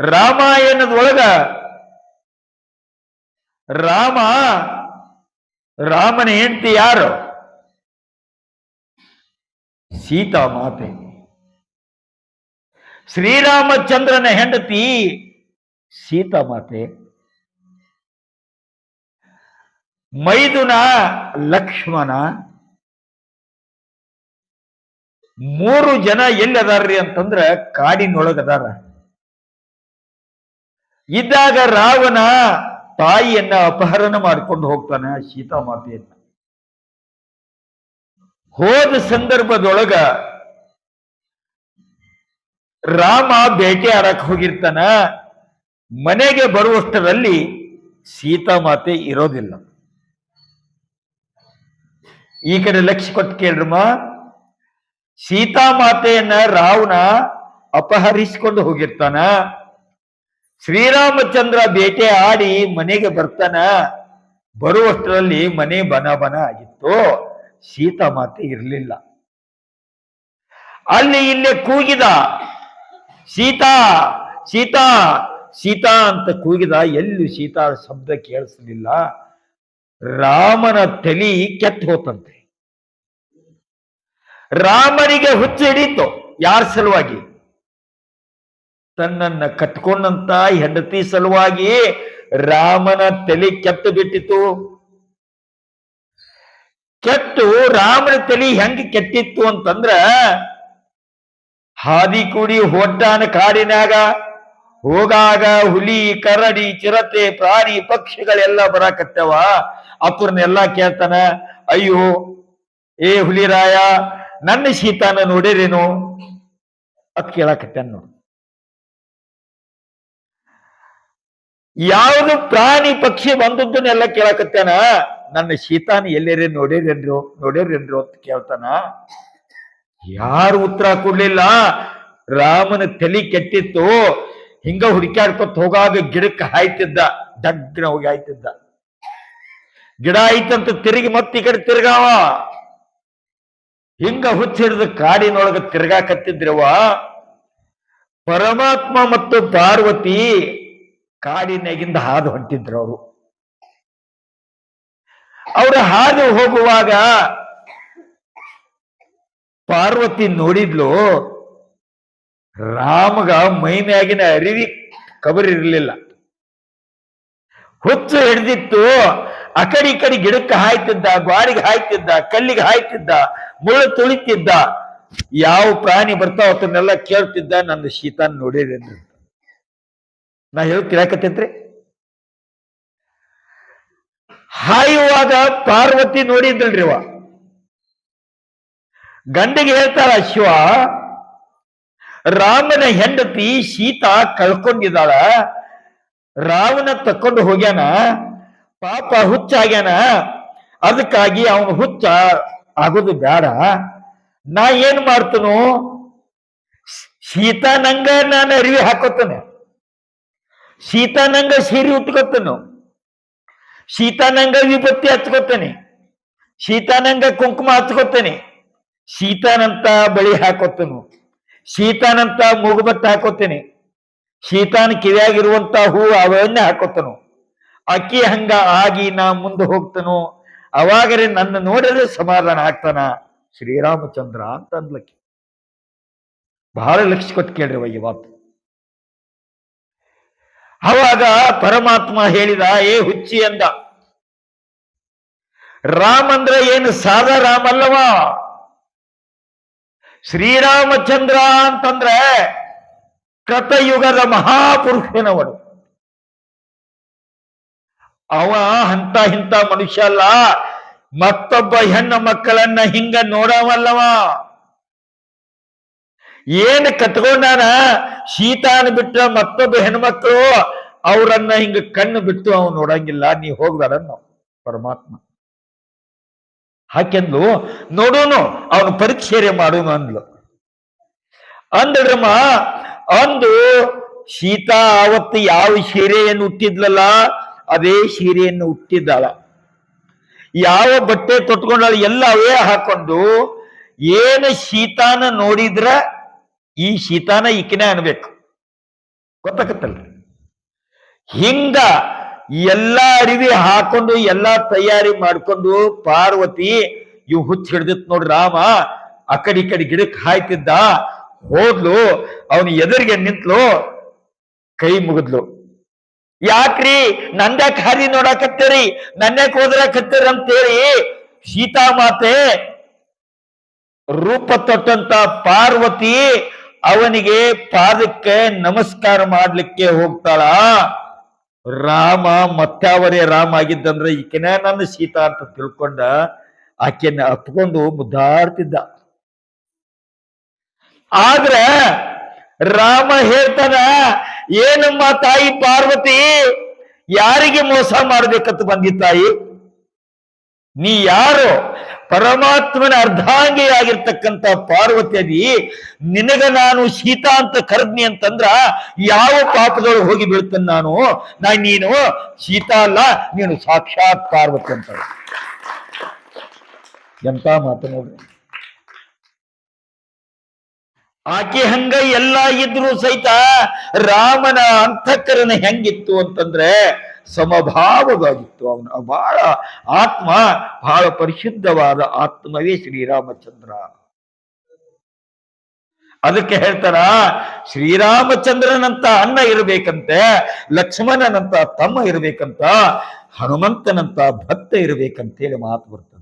ರಾಮಾಯಣದೊಳಗ ರಾಮ, ರಾಮನ ಹೆಂಡತಿ ಯಾರು? ಸೀತಾ ಮಾತೆ. ಶ್ರೀರಾಮಚಂದ್ರನ ಹೆಂಡತಿ ಸೀತಾ ಮಾತೆ. ಮೈದುನ ಲಕ್ಷ್ಮಣ. ಮೂರು ಜನ ಎಲ್ಲಿ ಅಂತಂದ್ರೆ ಅಂತಂದ್ರ ಕಾಡಿನೊಳಗದಾರ. ಇದ್ದಾಗ ರಾವಣ ತಾಯಿಯನ್ನ ಅಪಹರಣ ಮಾಡ್ಕೊಂಡು ಹೋಗ್ತಾನೆ ಸೀತಾಮಾತೆಯನ್ನ ಹೋದ ಸಂದರ್ಭದೊಳಗ ರಾಮ ಬೇಟೆ ಆಡಕ್ ಹೋಗಿರ್ತಾನ. ಮನೆಗೆ ಬರುವಷ್ಟರಲ್ಲಿ ಸೀತಾಮಾತೆ ಇರೋದಿಲ್ಲ. ಈ ಕಡೆ ಲಕ್ಷ್ಯ ಕೊಟ್ಟು ಕೇಳ್ರಮ್ಮ ಸೀತಾಮಾತೆಯನ್ನ ರಾವಣ ಅಪಹರಿಸಿಕೊಂಡು ಹೋಗಿರ್ತಾನ. ಶ್ರೀರಾಮಚಂದ್ರ ಬೇಟೆ ಆಡಿ ಮನೆಗೆ ಬರ್ತಾನ. ಬರುವಷ್ಟರಲ್ಲಿ ಮನೆ ಬನ ಬನ ಆಗಿತ್ತು. ಸೀತಾಮಾತೆ ಇರಲಿಲ್ಲ. ಅಲ್ಲಿ ಇಲ್ಲೇ ಕೂಗಿದ. ಸೀತಾ ಸೀತಾ ಸೀತಾ ಅಂತ ಕೂಗಿದ. ಎಲ್ಲೂ ಸೀತಾ ಶಬ್ದ ಕೇಳಿಸಲಿಲ್ಲ. ರಾಮನ ತಲಿ ಕೆತ್ತ ಹೋತಂತೆ. ರಾಮನಿಗೆ ಹುಚ್ಚು ಹಿಡೀತು ಯಾರ ಸಲುವಾಗಿ? ತನ್ನನ್ನ ಕಟ್ಕೊಂಡಂತ ಹೆಂಡತಿ ಸಲುವಾಗಿ ರಾಮನ ತಲೆ ಕೆಟ್ಟು ಬಿಟ್ಟಿತು ಕೆಟ್ಟು ರಾಮನ ತಲೆ ಹೆಂಗ್ ಕೆಟ್ಟಿತ್ತು ಅಂತಂದ್ರ ಹಾದಿ ಕೂಡಿ ಹೊಡ್ಡಾನ ಕಾಡಿನಾಗ ಹೋಗಾಗ ಹುಲಿ, ಕರಡಿ, ಚಿರತೆ, ಪ್ರಾಣಿ, ಪಕ್ಷಿಗಳೆಲ್ಲ ಬರಾಕತ್ತವ. ಅಪ್ಪರನ್ನೆಲ್ಲ ಕೇಳ್ತಾನ, ಅಯ್ಯೋ, ಏ ಹುಲಿರಾಯ ನನ್ನ ಶೀತಾನ ನೋಡಿರೇನು? ಅದ್ ಕೇಳಾಕತ್ತ ನೋಡು. ಯಾವುದು ಪ್ರಾಣಿ ಪಕ್ಷಿ ಬಂದದ್ದನ್ನೆಲ್ಲ ಕೇಳಕತ್ತೇನ? ನನ್ನ ಶೀತಾನ ಎಲ್ಲೇರಿ ನೋಡಿರೇನ್ರು ನೋಡಿರೇನ್ರು ಅಂತ ಕೇಳ್ತಾನ. ಯಾರು ಉತ್ತರ ಕೊಡ್ಲಿಲ್ಲ? ರಾಮನ ತಲಿ ಕೆಟ್ಟಿತ್ತು. ಹಿಂಗ ಹುಡುಕ್ಯಾಡ್ಕೊತ ಹೋಗಾಗ ಗಿಡಕ್ಕೆ ಹಾಯ್ತಿದ್ದ. ಡಗ್ನ ಹೋಗಿ ಹಾಯ್ತಿದ್ದ. ಗಿಡ ಆಯ್ತಂತ ತಿರುಗಿ ಮತ್ತೆ ಈ ಕಡೆ ತಿರ್ಗಾವ. ಹಿಂಗ ಹುಚ್ಚಿಡಿದ ಕಾಡಿನೊಳಗ ತಿರ್ಗಾಕತ್ತಿದ್ರವ ಪರಮಾತ್ಮ ಮತ್ತು ಪಾರ್ವತಿ ಕಾಡಿನಾಗಿಂದ ಹಾದು ಹೊಂಟಿದ್ರು ಅವರು ಅವರು ಹಾದು ಹೋಗುವಾಗ ಪಾರ್ವತಿ ನೋಡಿದ್ಲು, ರಾಮಗ ಮೈಮ್ಯಾಗಿನ ಅರಿವಿ ಕಬರಿರ್ಲಿಲ್ಲ ಹುಚ್ಚು ಹಿಡಿದಿತ್ತು, ಆ ಕಡೆ ಗಿಡಕ್ಕೆ ಹಾಯ್ತಿದ್ದ, ಗ್ವಾಡಿಗೆ ಹಾಯ್ತಿದ್ದ, ಕಲ್ಲಿಗೆ ಹಾಯ್ತಿದ್ದ, ಮುಳ್ಳು ತುಳಿತಿದ್ದ, ಯಾವ ಪ್ರಾಣಿ ಬರ್ತಾವ ಅದನ್ನೆಲ್ಲ ಕೇಳ್ತಿದ್ದ ನನ್ನ ಶೀತಾನ್ ಅಂತ. ನಾ ಹೇಳಿ ಕೇಳಕತ್ತೇನ್ರಿ? ಹಾಯುವಾಗ ಪಾರ್ವತಿ ನೋಡಿದ್ದಲ್ರಿ ಅವ ಗಂಡಿಗೆ ಹೇಳ್ತಾರ ಶಿವ, ರಾಮನ ಹೆಂಡತಿ ಸೀತಾ ಕಳ್ಕೊಂಡಿದ್ದಾಳ ರಾವಣ ತಕ್ಕೊಂಡು ಹೋಗ್ಯಾನ, ಪಾಪ ಹುಚ್ಚಾಗ್ಯಾನ ಅದಕ್ಕಾಗಿ ಅವನು ಹುಚ್ಚ ಆಗೋದು ಬೇಡ ನಾ ಏನ್ ಮಾಡ್ತನು ಸೀತಾ ನಂಗ ನಾನು ಅರಿವಿ ಹಾಕೋತೇನೆ. ಸೀತಾ ನಂಗ ಸೀರೆ ಉಟ್ಕೊತನು. ಸೀತಾನಂಗ ವಿಭತ್ತಿ ಹಚ್ಕೋತೇನೆ. ಸೀತಾನಂಗ ಕುಂಕುಮ ಹಚ್ಕೊತಾನೆ. ಸೀತಾನಂತ ಬಳಿ ಹಾಕೋತನು. ಸೀತಾನಂತ ಮೂಗುಬತ್ತ ಹಾಕೋತೇನೆ. ಸೀತಾನ ಕಿವಿಯಾಗಿರುವಂತ ಹೂ ಅವನ್ನೇ ಹಾಕೋತನು. ಅಕ್ಕಿ ಹಂಗ ಆಗಿ ನಾ ಮುಂದೆ ಹೋಗ್ತನು. ಅವಾಗರೆ ನನ್ನ ನೋಡಿದ್ರೆ ಸಮಾಧಾನ ಆಗ್ತಾನ. ಶ್ರೀರಾಮಚಂದ್ರ ಅಂತ ಅನ್ಲಕ್ಕೆ ಬಹಳ ಲಕ್ಷ ಕೊಟ್ಟು ಕೇಳ್ರಿ ಮಾತು ಅವಾಗ ಪರಮಾತ್ಮ ಹೇಳಿದ, ಏ ಹುಚ್ಚಿ ಅಂದ. ರಾಮ ಅಂದ್ರೆ ಏನು? ಸಾದ ರಾಮ ಅಲ್ಲವಾ? ಶ್ರೀರಾಮಚಂದ್ರ ಅಂತಂದ್ರೆ ಕೃತಯುಗದ ಮಹಾಪುರುಷನವನು ಅವ ಹಂತ ಇಂಥ ಮನುಷ್ಯ ಅಲ್ಲ, ಮತ್ತೊಬ್ಬ ಹೆಣ್ಣು ಮಕ್ಕಳನ್ನ ಹಿಂಗ ನೋಡವಲ್ಲವ? ಏನ್ ಕಟ್ಕೊಂಡಾನ ಶೀತಾನ ಬಿಟ್ಟ ಮತ್ತೊಬ್ಬ ಹೆಣ್ಮಕ್ಳು, ಅವರನ್ನ ಹಿಂಗ ಕಣ್ಣು ಬಿಟ್ಟು ಅವ್ನು ನೋಡಂಗಿಲ್ಲ, ನೀ ಹೋಗ್ಬೇಡನ್ನು ಪರಮಾತ್ಮ. ಹಾಕೆಂದ್ಲು, ನೋಡೋನು, ಅವನು ಪರೀಕ್ಷೆ ಮಾಡೋನು ಅಂದ್ಲು. ಅಂದ್ರಮ್ಮ, ಅಂದು ಸೀತಾ ಅವತ್ತು ಯಾವ ಸೀರೆಯನ್ನು ಹುಟ್ಟಿದ್ಲಲ್ಲ ಅದೇ ಸೀರೆಯನ್ನು ಹುಟ್ಟಿದ್ದಾಳ ಯಾವ ಬಟ್ಟೆ ತೊಟ್ಕೊಂಡಾಳ, ಎಲ್ಲ ಅವೇ ಹಾಕೊಂಡು, ಏನು ಶೀತಾನ ನೋಡಿದ್ರ ಈ ಶೀತಾನ ಈಕಿನೇ ಅನ್ಬೇಕು. ಗೊತ್ತಾಗತ್ತಲ್ರಿ? ಹಿಂಗ ಎಲ್ಲಾ ಅರಿವಿ ಹಾಕೊಂಡು, ಎಲ್ಲಾ ತಯಾರಿ ಮಾಡ್ಕೊಂಡು ಪಾರ್ವತಿ, ಇವು ಹುಚ್ಚ ಹಿಡ್ದಿತ್ ನೋಡ್ರಿ ರಾಮ, ಆ ಕಡೆ ಈ ಕಡೆ ಗಿಡಕ್ಕೆ ಹಾಯ್ತಿದ್ದ, ಹೋದ್ಲು, ಅವನ ಎದುರಿಗೆ ನಿಂತ್ಲು, ಕೈ ಮುಗಿದ್ಲು. ಯಾಕ್ರಿ? ನಂದ್ಯಾಕ್ ಹಾರಿ ನೋಡಾಕತ್ತೀರಿ? ನನ್ಯಾಕ್ ಓದ್ರಾಕತ್ತೀರಿ ಅಂತೇಳಿ ಸೀತಾಮಾತೆ ರೂಪ ತೊಟ್ಟಂತ ಪಾರ್ವತಿ ಅವನಿಗೆ ಪಾದಕ್ಕೆ ನಮಸ್ಕಾರ ಮಾಡ್ಲಿಕ್ಕೆ ಹೋಗ್ತಾಳ. ರಾಮ ಮತ್ತಾವರೇ ರಾಮ ಆಗಿದ್ದಂದ್ರೆ ಈಕೆನೇ ನನ್ನ ಸೀತಾ ಅಂತ ತಿಳ್ಕೊಂಡ ಆಕೆಯನ್ನ ಹತ್ಕೊಂಡು ಮುದ್ದಾಡ್ತಿದ್ದ. ಆದ್ರ ರಾಮ ಹೇಳ್ತಾನ, ಏನಮ್ಮ ತಾಯಿ ಪಾರ್ವತಿ, ಯಾರಿಗೆ ಮೋಸ ಮಾಡ್ಬೇಕಂತ ಬಂದಿ ತಾಯಿ? ನೀ ಯಾರು? ಪರಮಾತ್ಮನ ಅರ್ಧಾಂಗಿಯಾಗಿರ್ತಕ್ಕಂಥ ಪಾರ್ವತಿ ಅದಿ ನಿನಗ ನಾನು ಸೀತಾ ಅಂತ ಕರೆದ್ನಿ ಅಂತಂದ್ರ ಯಾವ ಪಾಪದೊಳಗೆ ಹೋಗಿ ಬೀಳ್ತೇನೆ ನಾನು? ನಾ ನೀನು ಸೀತಾ ಅಲ್ಲ, ನೀನು ಸಾಕ್ಷಾತ್ ಪಾರ್ವತಿ ಅಂತ ಎಂತ ಮಾತು ನೋಡ್ರಿ. ಆಕೆ ಹಂಗ ಎಲ್ಲ ಇದ್ರು ಸಹಿತ ರಾಮನ ಅಂತಃಕರಣ ಹೆಂಗಿತ್ತು ಅಂತಂದ್ರೆ ಸಮಭಾವವಾಗಿತ್ತು. ಅವನು ಬಹಳ ಆತ್ಮ, ಬಹಳ ಪರಿಶುದ್ಧವಾದ ಆತ್ಮವೇ ಶ್ರೀರಾಮಚಂದ್ರ. ಅದಕ್ಕೆ ಹೇಳ್ತಾರ, ಶ್ರೀರಾಮಚಂದ್ರನಂತ ಅಣ್ಣ ಇರಬೇಕಂತೆ, ಲಕ್ಷ್ಮಣನಂತ ತಮ್ಮ ಇರಬೇಕಂತ, ಹನುಮಂತನಂತ ಭಕ್ತ ಇರಬೇಕಂತೇಳಿ ಮಾತು ಬರ್ತದೆ